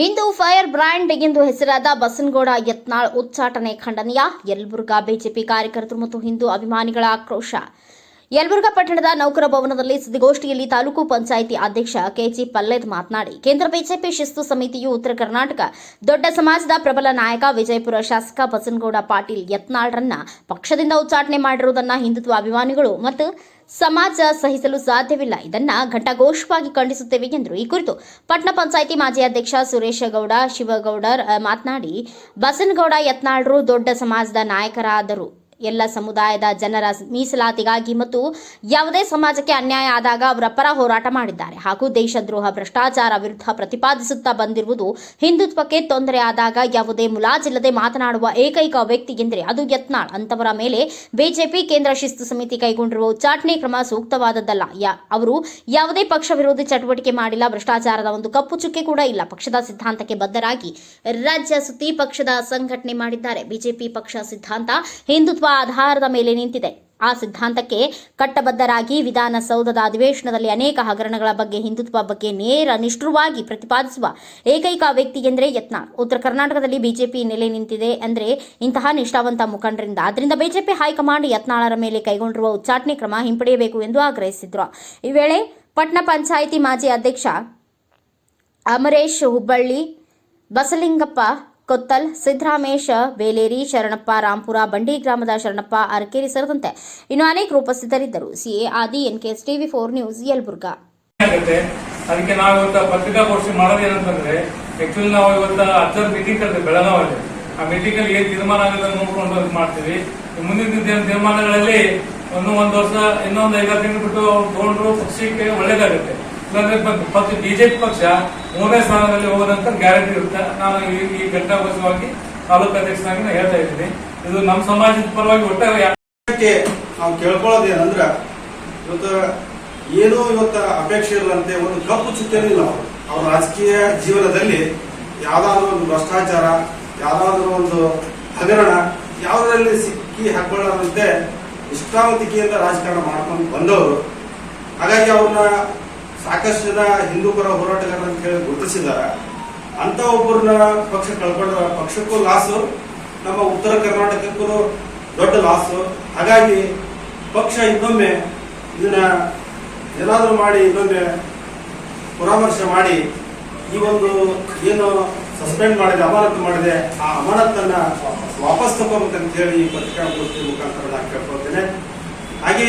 Hindu fire brand ಎಂದು ಹೆಸರಾದ ಬಸನಗೌಡ ಯತ್ನಾಳ್ ಉಚ್ಚಾಟನೆ ಖಂಡನೀಯ. ಯಲಬುರ್ಗಾ ಬಿಜೆಪಿ ಕಾರ್ಯಕರ್ತರು ಮತ್ತು ಹಿಂದೂ ಅಭಿಮಾನಿಗಳ ಆಕ್ರೋಶ. ಯಲಬುರ್ಗಾ ಪಟ್ಟಣದ ನೌಕರ ಭವನದಲ್ಲಿ ಸುದ್ದಿಗೋಷ್ಠಿಯಲ್ಲಿ ತಾಲೂಕು ಪಂಚಾಯಿತಿ ಅಧ್ಯಕ್ಷ ಕೆಜಿ ಪಲ್ಲೇದ್ ಮಾತನಾಡಿ, ಕೇಂದ್ರ ಬಿಜೆಪಿ ಶಿಸ್ತು ಸಮಿತಿಯು ಉತ್ತರ ಕರ್ನಾಟಕ ದೊಡ್ಡ ಸಮಾಜದ ಪ್ರಬಲ ನಾಯಕ ವಿಜಯಪುರ ಶಾಸಕ ಬಸನಗೌಡ ಪಾಟೀಲ್ ಯತ್ನಾಳ್ರನ್ನ ಪಕ್ಷದಿಂದ ಉಚ್ಚಾಟನೆ ಮಾಡಿರುವುದನ್ನು ಹಿಂದುತ್ವ ಅಭಿಮಾನಿಗಳು ಮತ್ತು ಸಮಾಜ ಸಹಿಸಲು ಸಾಧ್ಯವಿಲ್ಲ. ಇದನ್ನ ಘಟಘೋಷವಾಗಿ ಖಂಡಿಸುತ್ತೇವೆ ಎಂದರು. ಈ ಕುರಿತು ಪಟ್ಟಣ ಪಂಚಾಯಿತಿ ಮಾಜಿ ಅಧ್ಯಕ್ಷ ಸುರೇಶ ಗೌಡ ಶಿವಗೌಡರ್ ಮಾತನಾಡಿ ಬಸನಗೌಡ ಯತ್ನಾಳ್ರು ದೊಡ್ಡ ಸಮಾಜದ ನಾಯಕರಾದರು. ಎಲ್ಲ ಸಮುದಾಯದ ಜನರ ಮೀಸಲಾತಿಗಾಗಿ ಮತ್ತು ಯಾವುದೇ ಸಮಾಜಕ್ಕೆ ಅನ್ಯಾಯ ಆದಾಗ ಅವರ ಪರ ಹೋರಾಟ ಮಾಡಿದ್ದಾರೆ ಹಾಗೂ ದೇಶದ್ರೋಹ, ಭ್ರಷ್ಟಾಚಾರ ವಿರುದ್ಧ ಪ್ರತಿಪಾದಿಸುತ್ತಾ ಬಂದಿರುವುದು ಹಿಂದುತ್ವಕ್ಕೆ ತೊಂದರೆ ಆದಾಗ ಯಾವುದೇ ಮುಲಾಜಿಲ್ಲದೆ ಮಾತನಾಡುವ ಏಕೈಕ ವ್ಯಕ್ತಿ ಎಂದರೆ ಅದು ಯತ್ನಾಳ್. ಅಂತವರ ಮೇಲೆ ಬಿಜೆಪಿ ಕೇಂದ್ರ ಶಿಸ್ತು ಸಮಿತಿ ಕೈಗೊಂಡಿರುವ ಉಚ್ಚಾಟನೆ ಕ್ರಮ ಸೂಕ್ತವಾದದ್ದಲ್ಲ. ಅವರು ಯಾವುದೇ ಪಕ್ಷ ವಿರೋಧಿ ಚಟುವಟಿಕೆ ಮಾಡಿಲ್ಲ, ಭ್ರಷ್ಟಾಚಾರದ ಒಂದು ಕಪ್ಪು ಚುಕ್ಕೆ ಕೂಡ ಇಲ್ಲ. ಪಕ್ಷದ ಸಿದ್ಧಾಂತಕ್ಕೆ ಬದ್ಧರಾಗಿ ರಾಜ್ಯ ಸುತ್ತಿ ಪಕ್ಷದ ಸಂಘಟನೆ ಮಾಡಿದ್ದಾರೆ. ಬಿಜೆಪಿ ಪಕ್ಷ ಸಿದ್ಧಾಂತ ಹಿಂದುತ್ವ ಆಧಾರದ ಮೇಲೆ ನಿಂತಿದೆ. ಆ ಸಿದ್ಧಾಂತಕ್ಕೆ ಕಟ್ಟಬದ್ಧರಾಗಿ ವಿಧಾನಸೌಧದ ಅಧಿವೇಶನದಲ್ಲಿ ಅನೇಕ ಹಗರಣಗಳ ಬಗ್ಗೆ, ಹಿಂದುತ್ವ ಬಗ್ಗೆ ನೇರ ನಿಷ್ಠುರವಾಗಿ ಪ್ರತಿಪಾದಿಸುವ ಏಕೈಕ ವ್ಯಕ್ತಿ ಎಂದರೆ ಯತ್ನಾಳ್. ಉತ್ತರ ಕರ್ನಾಟಕದಲ್ಲಿ ಬಿಜೆಪಿ ನೆಲೆ ನಿಂತಿದೆ ಅಂದರೆ ಇಂತಹ ನಿಷ್ಠಾವಂತ ಮುಖಂಡರಿಂದ ಆದ್ದರಿಂದ ಬಿಜೆಪಿ ಹೈಕಮಾಂಡ್ ಯತ್ನಾಳರ ಮೇಲೆ ಕೈಗೊಂಡಿರುವ ಉಚ್ಚಾಟನೆ ಕ್ರಮ ಹಿಂಪಡೆಯಬೇಕು ಎಂದು ಆಗ್ರಹಿಸಿದರು. ಈ ವೇಳೆ ಪಟ್ನ ಪಂಚಾಯಿತಿ ಮಾಜಿ ಅಧ್ಯಕ್ಷ ಅಮರೇಶ್ ಹುಬ್ಬಳ್ಳಿ, ಬಸಲಿಂಗಪ್ಪ ಕೊತ್ತಲ್ ಸಿದ್ದರಾಮೇಶ ಬೇಲೇರಿ, ಶರಣಪ್ಪ, ರಾಂಪುರ, ಬಂಡಿ ಗ್ರಾಮದ ಶರಣಪ್ಪ, ಅರಕೇರಿ ಸೇರಿದಂತೆ ಇನ್ನು ಅನೇಕರು ಉಪಸ್ಥಿತರಿದ್ದರು. CA Adi, NKS TV four news, Yelburga. ಅದಕ್ಕೆ ನಾವು ಇವತ್ತು ಪತ್ರಿಕಾಗೋಷ್ಠಿ ಮಾಡೋದು ಏನಂತಂದ್ರೆ ಆಕ್ಚುಲಿ ನಾವು ಇವತ್ತು ಹತ್ತರ ಮೀಟಿಂಗ್ ಕರೆದ ಬೆಳಗಾವಲ್ಲಿ ಆ ಮೀಟಿಂಗ್ ಅಲ್ಲಿ ಏನ್ ತೀರ್ಮಾನ ಆಗುತ್ತೆ ನೋಡ್ಕೊಂಡು ಮಾಡ್ತೀವಿ. ಮುಂದಿನ ದಿನ ತೀರ್ಮಾನಗಳಲ್ಲಿ ಒಂದು ಒಂದು ವರ್ಷ, ಇನ್ನೊಂದು ಐದಾರು ತಿಂಗಳು ಬಿಟ್ಟು ತಗೊಂಡ್ರು ಪಕ್ಷಕ್ಕೆ ಒಳ್ಳೇದಾಗುತ್ತೆ. ಪಕ್ಷ ಬಿಜೆಪಿ ಪಕ್ಷ ಮೂರನೇ ಸ್ಥಾನದಲ್ಲಿ ಹೋಗೋದಂತ ಗ್ಯಾರಂಟಿ ಇರುತ್ತೆ. ನಾನು ಈ ಘಂಟಾಘೋಷವಾಗಿ ತಾಲೂಕು ಅಧ್ಯಕ್ಷನಾಗಿ ನಾನು ಹೇಳ್ತಾ ಇದ್ದೀನಿ. ಇದು ನಮ್ಮ ಸಮಾಜದ ಪರವಾಗಿ ಒಟ್ಟಾರೆ ನಾವು ಕೇಳ್ಕೊಳ್ಳೋದು ಏನಂದ್ರೆ, ಇವತ್ತು ಏನೂ ಇವತ್ತು ಅಪೇಕ್ಷೆ ಇಲ್ಲಂತೆ, ಒಂದು ಕಪ್ಪು ಚುಕ್ಕೆನೂ ಇಲ್ಲ ಅವರು. ಅವ್ರ ರಾಜಕೀಯ ಜೀವನದಲ್ಲಿ ಯಾವ್ದಾದ್ರು ಒಂದು ಭ್ರಷ್ಟಾಚಾರ, ಯಾವ್ದಾದ್ರು ಒಂದು ಹಗರಣ, ಯಾವುದರಲ್ಲಿ ಸಿಕ್ಕಿ ಹಾಕೊಳ್ಳದಂತೆ ನಿಷ್ಠಾವಂತಿಕೆಯಿಂದ ರಾಜಕಾರಣ ಮಾಡ್ಕೊಂಡು ಬಂದವರು. ಹಾಗಾಗಿ ಅವ್ರನ್ನ ಸಾಕಷ್ಟು ಜನ ಹಿಂದೂ ಪರ ಹೋರಾಟಗಾರ ಅಂತ ಹೇಳಿ ಗುರುತಿಸಿದಾರ. ಅಂತ ಒಬ್ಬರನ್ನ ಪಕ್ಷ ಕಳ್ಕೊಂಡ್ರ ಪಕ್ಷಕ್ಕೂ ಲಾಸು ನಮ್ಮ ಉತ್ತರ ಕರ್ನಾಟಕಕ್ಕೂ ದೊಡ್ಡ ಲಾಸು ಹಾಗಾಗಿ ಪಕ್ಷ ಇನ್ನೊಮ್ಮೆ ಇದನ್ನ ಏನಾದರೂ ಮಾಡಿ, ಇನ್ನೊಮ್ಮೆ ಪರಾಮರ್ಶೆ ಮಾಡಿ ಈ ಒಂದು ಏನು ಸಸ್ಪೆಂಡ್ ಮಾಡಿದೆ ಅಮಾನತು ಮಾಡಿದೆ, ಆ ಅಮಾನತನ್ನ ವಾಪಸ್ ತಗೋಬೇಕಂತ ಹೇಳಿ ಈ ಪತ್ರಿಕಾಗೋಷ್ಠಿ ಮುಖಾಂತರ ನಾನು ಕೇಳ್ಕೊಳ್ತೇನೆ. ಹಾಗೆ